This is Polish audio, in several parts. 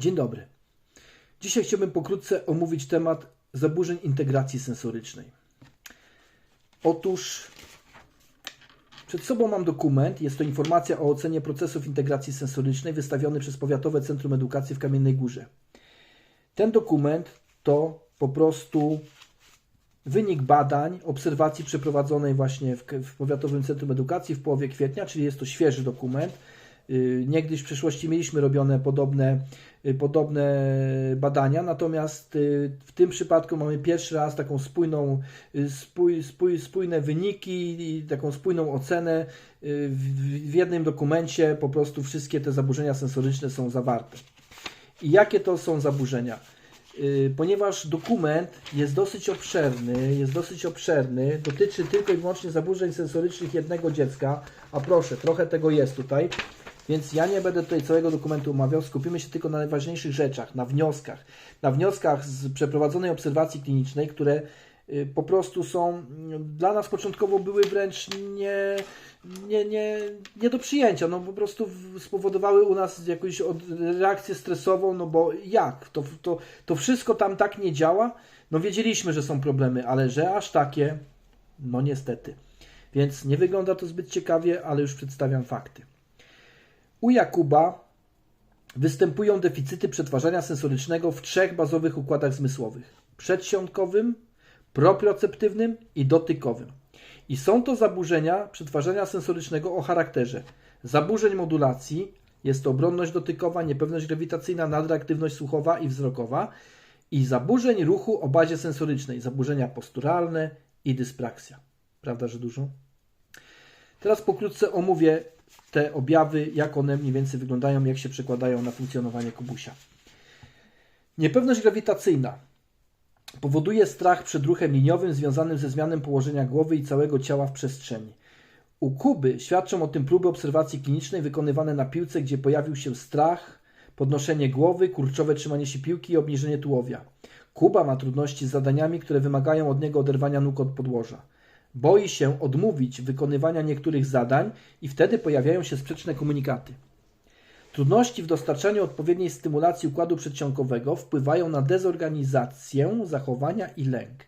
Dzień dobry. Dzisiaj chciałbym pokrótce omówić temat zaburzeń integracji sensorycznej. Otóż przed sobą mam dokument, jest to informacja o ocenie procesów integracji sensorycznej wystawiony przez Powiatowe Centrum Edukacji w Kamiennej Górze. Ten dokument to po prostu wynik badań, obserwacji przeprowadzonej właśnie w, w Powiatowym Centrum Edukacji w połowie kwietnia, czyli jest to świeży dokument. Y, niegdyś w przeszłości mieliśmy robione podobne, y, podobne badania, natomiast y, w tym przypadku mamy pierwszy raz taką spójną, spój, spój, spójne wyniki i taką spójną ocenę. W, w jednym dokumencie po prostu wszystkie te zaburzenia sensoryczne są zawarte. I jakie to są zaburzenia? ponieważ dokument jest dosyć obszerny, jest dosyć obszerny, dotyczy tylko i wyłącznie zaburzeń sensorycznych jednego dziecka, a proszę, trochę tego jest tutaj, więc ja nie będę tutaj całego dokumentu omawiał, skupimy się tylko na najważniejszych rzeczach, na wnioskach. Na wnioskach z przeprowadzonej obserwacji klinicznej, które y, po prostu są mm, dla nas początkowo były wręcz nie, nie, nie, nie do przyjęcia. No po prostu spowodowały u nas jakąś reakcję stresową, no bo jak? To, to, to wszystko tam tak nie działa? No wiedzieliśmy, że są problemy, ale że aż takie, no niestety. Więc nie wygląda to zbyt ciekawie, ale już przedstawiam fakty. U Jakuba występują deficyty przetwarzania sensorycznego w trzech bazowych układach zmysłowych: przedsionkowym, proprioceptywnym i dotykowym. I są to zaburzenia przetwarzania sensorycznego o charakterze zaburzeń modulacji, jest to obronność dotykowa, niepewność grawitacyjna, nadreaktywność słuchowa i wzrokowa i zaburzeń ruchu o bazie sensorycznej, zaburzenia posturalne i dyspraksja. Prawda, że dużo? Teraz pokrótce omówię te objawy, jak one mniej więcej wyglądają, jak się przekładają na funkcjonowanie kubusia. Niepewność grawitacyjna powoduje strach przed ruchem liniowym związanym ze zmianą położenia głowy i całego ciała w przestrzeni. U Kuby świadczą o tym próby obserwacji klinicznej wykonywane na piłce, gdzie pojawił się strach, podnoszenie głowy, kurczowe trzymanie się piłki i obniżenie tułowia. Kuba ma trudności z zadaniami, które wymagają od niego oderwania nóg od podłoża. Boi się odmówić wykonywania niektórych zadań i wtedy pojawiają się sprzeczne komunikaty. Trudności w dostarczaniu odpowiedniej stymulacji układu przedsionkowego wpływają na dezorganizację zachowania i lęk.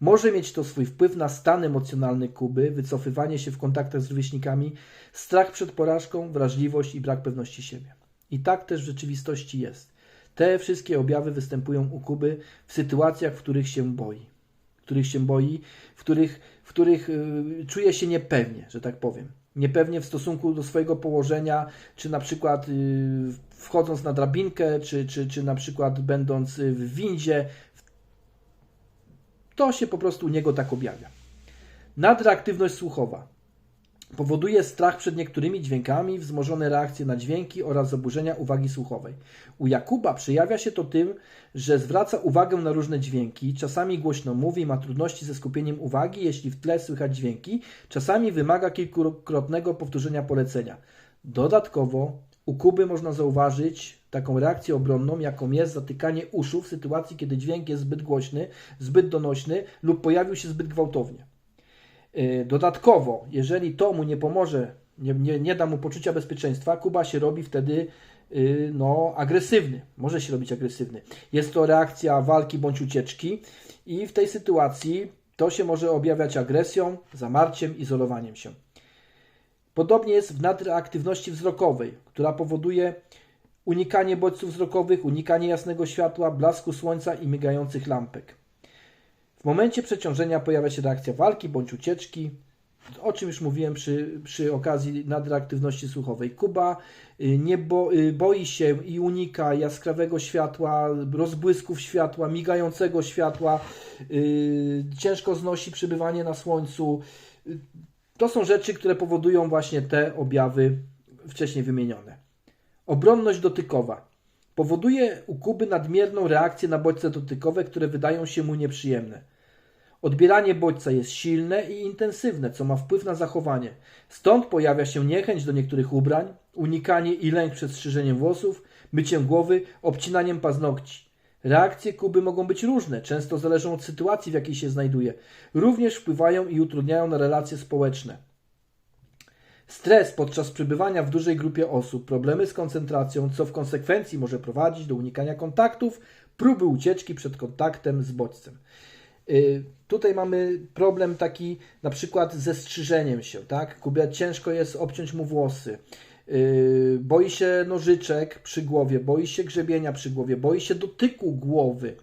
Może mieć to swój wpływ na stan emocjonalny Kuby, wycofywanie się w kontaktach z rówieśnikami, strach przed porażką, wrażliwość i brak pewności siebie. I tak też w rzeczywistości jest. Te wszystkie objawy występują u Kuby w sytuacjach, w których się boi których się boi, w których, w których y, czuje się niepewnie, że tak powiem. Niepewnie w stosunku do swojego położenia, czy na przykład y, wchodząc na drabinkę, czy, czy, czy na przykład będąc y, w windzie. To się po prostu u niego tak objawia. Nadreaktywność słuchowa. Powoduje strach przed niektórymi dźwiękami, wzmożone reakcje na dźwięki oraz zaburzenia uwagi słuchowej. U Jakuba przejawia się to tym, że zwraca uwagę na różne dźwięki, czasami głośno mówi, ma trudności ze skupieniem uwagi, jeśli w tle słychać dźwięki, czasami wymaga kilkukrotnego powtórzenia polecenia. Dodatkowo u Kuby można zauważyć taką reakcję obronną, jaką jest zatykanie uszu w sytuacji, kiedy dźwięk jest zbyt głośny, zbyt donośny lub pojawił się zbyt gwałtownie. Y, dodatkowo, jeżeli to mu nie pomoże, nie, nie, nie da mu poczucia bezpieczeństwa, Kuba się robi wtedy y, no, agresywny. Może się robić agresywny. Jest to reakcja walki bądź ucieczki i w tej sytuacji to się może objawiać agresją, zamarciem, izolowaniem się. Podobnie jest w nadreaktywności wzrokowej, która powoduje unikanie bodźców wzrokowych, unikanie jasnego światła, blasku słońca i migających lampek. W momencie przeciążenia pojawia się reakcja walki bądź ucieczki, o czym już mówiłem przy, przy okazji nadreaktywności słuchowej. Kuba y, nie bo, y, boi się i unika jaskrawego światła, rozbłysków światła, migającego światła, yy, ciężko znosi przebywanie na słońcu. To są rzeczy, które powodują właśnie te objawy wcześniej wymienione. Obronność dotykowa powoduje u Kuby nadmierną reakcję na bodźce dotykowe, które wydają się mu nieprzyjemne. Odbieranie bodźca jest silne i intensywne, co ma wpływ na zachowanie. Stąd pojawia się niechęć do niektórych ubrań, unikanie i lęk przed strzyżeniem włosów, myciem głowy, obcinaniem paznokci. Reakcje Kuby mogą być różne, często zależą od sytuacji, w jakiej się znajduje. Również wpływają i utrudniają na relacje społeczne. Stres podczas przebywania w dużej grupie osób, problemy z koncentracją, co w konsekwencji może prowadzić do unikania kontaktów, próby ucieczki przed kontaktem z bodźcem. Y, Tutaj mamy problem taki na przykład ze strzyżeniem się, tak? Kubie ciężko jest obciąć mu włosy. Yy, boi się nożyczek przy głowie, boi się grzebienia przy głowie, boi się dotyku głowy,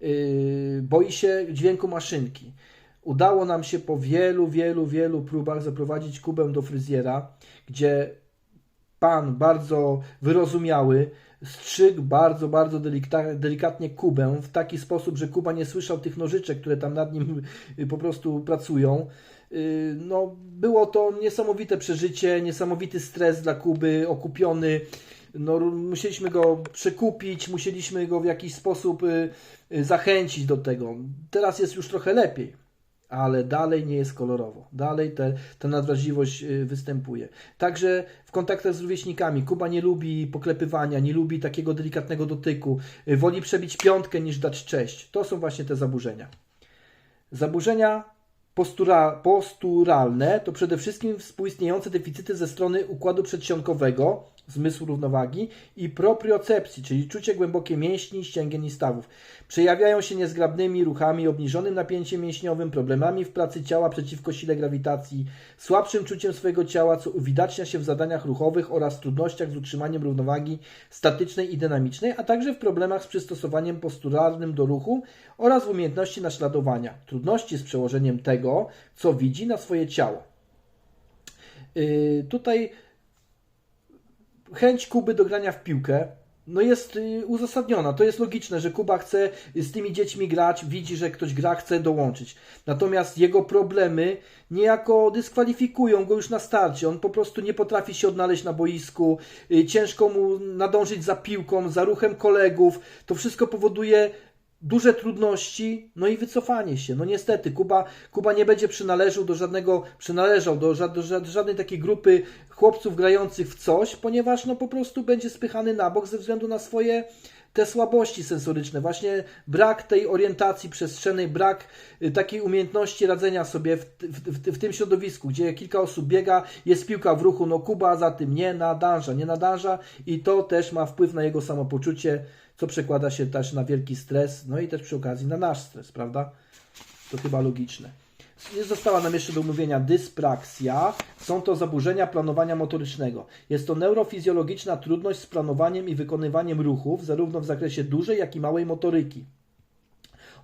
yy, boi się dźwięku maszynki. Udało nam się po wielu, wielu, wielu próbach zaprowadzić Kubę do fryzjera, gdzie pan bardzo wyrozumiały strzygł bardzo, bardzo delikatnie Kubę w taki sposób, że Kuba nie słyszał tych nożyczek, które tam nad nim y, po prostu pracują. Y, No, było to niesamowite przeżycie, niesamowity stres dla Kuby, okupiony. No, musieliśmy go przekupić, musieliśmy go w jakiś sposób y, zachęcić do tego. Teraz jest już trochę lepiej ale dalej nie jest kolorowo. Dalej te, ta nadwrażliwość y, występuje. Także w kontaktach z rówieśnikami Kuba nie lubi poklepywania, nie lubi takiego delikatnego dotyku, y, woli przebić piątkę niż dać cześć. To są właśnie te zaburzenia. Zaburzenia postura, posturalne to przede wszystkim współistniejące deficyty ze strony układu przedsionkowego, zmysłu równowagi i propriocepcji, czyli czucie głębokie mięśni, ścięgien i stawów. Przejawiają się niezgrabnymi ruchami, obniżonym napięciem mięśniowym, problemami w pracy ciała przeciwko sile grawitacji, słabszym czuciem swojego ciała, co uwidacznia się w zadaniach ruchowych oraz trudnościach z utrzymaniem równowagi statycznej i dynamicznej, a także w problemach z przystosowaniem posturalnym do ruchu oraz w umiejętności naśladowania, trudności z przełożeniem tego, co widzi na swoje ciało. Yy, tutaj chęć Kuby do grania w piłkę no jest y, uzasadniona. To jest logiczne, że Kuba chce z tymi dziećmi grać, widzi, że ktoś gra, chce dołączyć. Natomiast jego problemy niejako dyskwalifikują go już na starcie. On po prostu nie potrafi się odnaleźć na boisku, y, ciężko mu nadążyć za piłką, za ruchem kolegów. To wszystko powoduje duże trudności, no i wycofanie się. No niestety, Kuba, Kuba nie będzie przynależał do żadnego, przynależał do, ża- do ża- żadnej takiej grupy chłopców grających w coś, ponieważ no po prostu będzie spychany na bok ze względu na swoje te słabości sensoryczne, właśnie brak tej orientacji przestrzennej, brak y, takiej umiejętności radzenia sobie w, w, w, w tym środowisku, gdzie kilka osób biega, jest piłka w ruchu, no Kuba za tym nie nadąża, nie nadąża i to też ma wpływ na jego samopoczucie, co przekłada się też na wielki stres, no i też przy okazji na nasz stres, prawda? To chyba logiczne. Została nam jeszcze do omówienia dyspraksja. Są to zaburzenia planowania motorycznego. Jest to neurofizjologiczna trudność z planowaniem i wykonywaniem ruchów, zarówno w zakresie dużej, jak i małej motoryki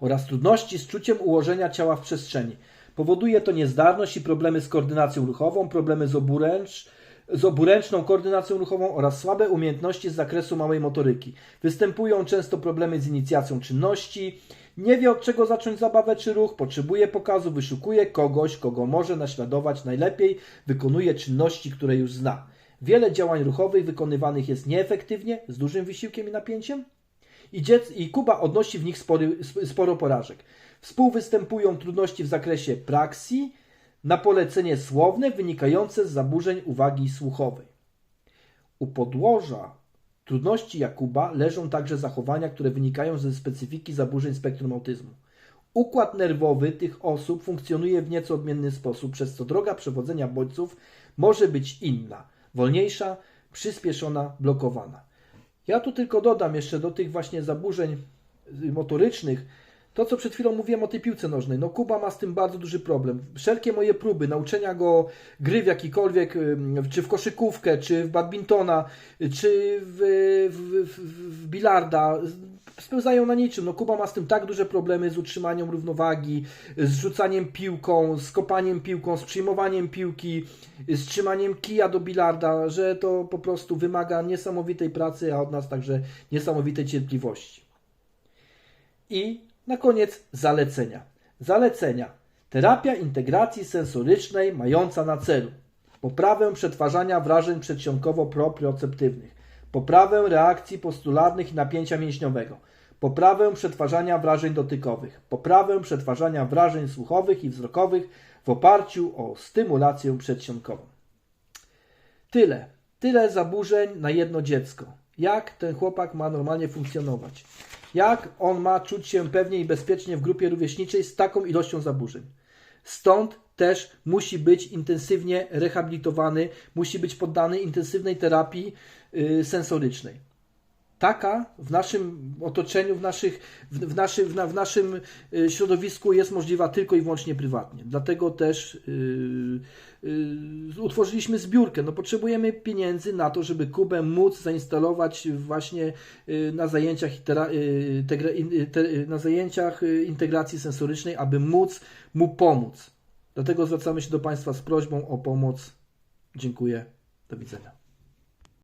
oraz trudności z czuciem ułożenia ciała w przestrzeni. Powoduje to niezdarność i problemy z koordynacją ruchową, problemy z, oburęcz, z oburęczną koordynacją ruchową oraz słabe umiejętności z zakresu małej motoryki. Występują często problemy z inicjacją czynności, nie wie od czego zacząć zabawę czy ruch, potrzebuje pokazu, wyszukuje kogoś, kogo może naśladować najlepiej, wykonuje czynności, które już zna. Wiele działań ruchowych wykonywanych jest nieefektywnie, z dużym wysiłkiem i napięciem, i, dziec, i Kuba odnosi w nich spory, sp- sporo porażek. Współwystępują trudności w zakresie praksji, na polecenie słowne wynikające z zaburzeń uwagi słuchowej. U podłoża trudności Jakuba leżą także zachowania, które wynikają ze specyfiki zaburzeń spektrum autyzmu. Układ nerwowy tych osób funkcjonuje w nieco odmienny sposób, przez co droga przewodzenia bodźców może być inna, wolniejsza, przyspieszona, blokowana. Ja tu tylko dodam jeszcze do tych właśnie zaburzeń motorycznych to, co przed chwilą mówiłem o tej piłce nożnej. No Kuba ma z tym bardzo duży problem. Wszelkie moje próby nauczenia go gry w jakikolwiek, czy w koszykówkę, czy w badmintona, czy w, w, w, w bilarda, spełzają na niczym. No Kuba ma z tym tak duże problemy z utrzymaniem równowagi, z rzucaniem piłką, z kopaniem piłką, z przyjmowaniem piłki, z trzymaniem kija do bilarda, że to po prostu wymaga niesamowitej pracy, a od nas także niesamowitej cierpliwości. I na koniec zalecenia. Zalecenia. Terapia integracji sensorycznej mająca na celu poprawę przetwarzania wrażeń przedsionkowo-proprioceptywnych, poprawę reakcji postularnych i napięcia mięśniowego, poprawę przetwarzania wrażeń dotykowych, poprawę przetwarzania wrażeń słuchowych i wzrokowych w oparciu o stymulację przedsionkową. Tyle. Tyle zaburzeń na jedno dziecko. Jak ten chłopak ma normalnie funkcjonować? Jak on ma czuć się pewnie i bezpiecznie w grupie rówieśniczej z taką ilością zaburzeń? Stąd też musi być intensywnie rehabilitowany, musi być poddany intensywnej terapii y, sensorycznej. Taka w naszym otoczeniu, w, naszych, w, w, naszy, w, na, w naszym y, środowisku jest możliwa tylko i wyłącznie prywatnie. Dlatego też yy, yy, utworzyliśmy zbiórkę. No, potrzebujemy pieniędzy na to, żeby Kubę móc zainstalować właśnie yy, na zajęciach, itera- tegra- in- te- na zajęciach integracji sensorycznej, aby móc mu pomóc. Dlatego zwracamy się do Państwa z prośbą o pomoc. Dziękuję. Do widzenia.